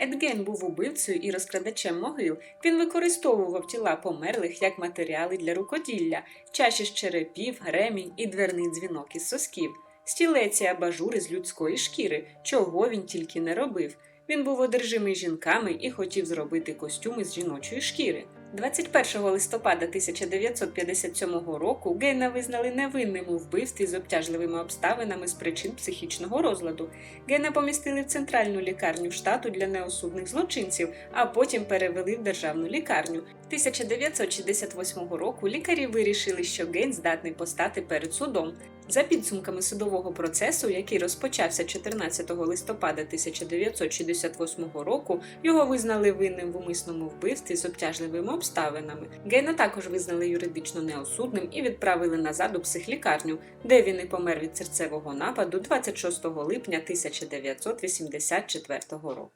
Едген був убивцею і розкрадачем могил. Він використовував тіла померлих як матеріали для рукоділля, чаші з черепів, ремінь і дверний дзвінок із сосків, стілеці абажури з людської шкіри, чого він тільки не робив. Він був одержимий жінками і хотів зробити костюми з жіночої шкіри. 21 листопада 1957 року Гейна визнали невинним у вбивстві з обтяжливими обставинами з причин психічного розладу. Гена помістили в центральну лікарню штату для неосудних злочинців, а потім перевели в державну лікарню. 1968 року лікарі вирішили, що Гейн здатний постати перед судом. За підсумками судового процесу, який розпочався 14 листопада 1968 року, його визнали винним в умисному вбивстві з обтяжливими обставинами. Гейна також визнали юридично неосудним і відправили назад у психлікарню, де він і помер від серцевого нападу 26 липня 1984 року.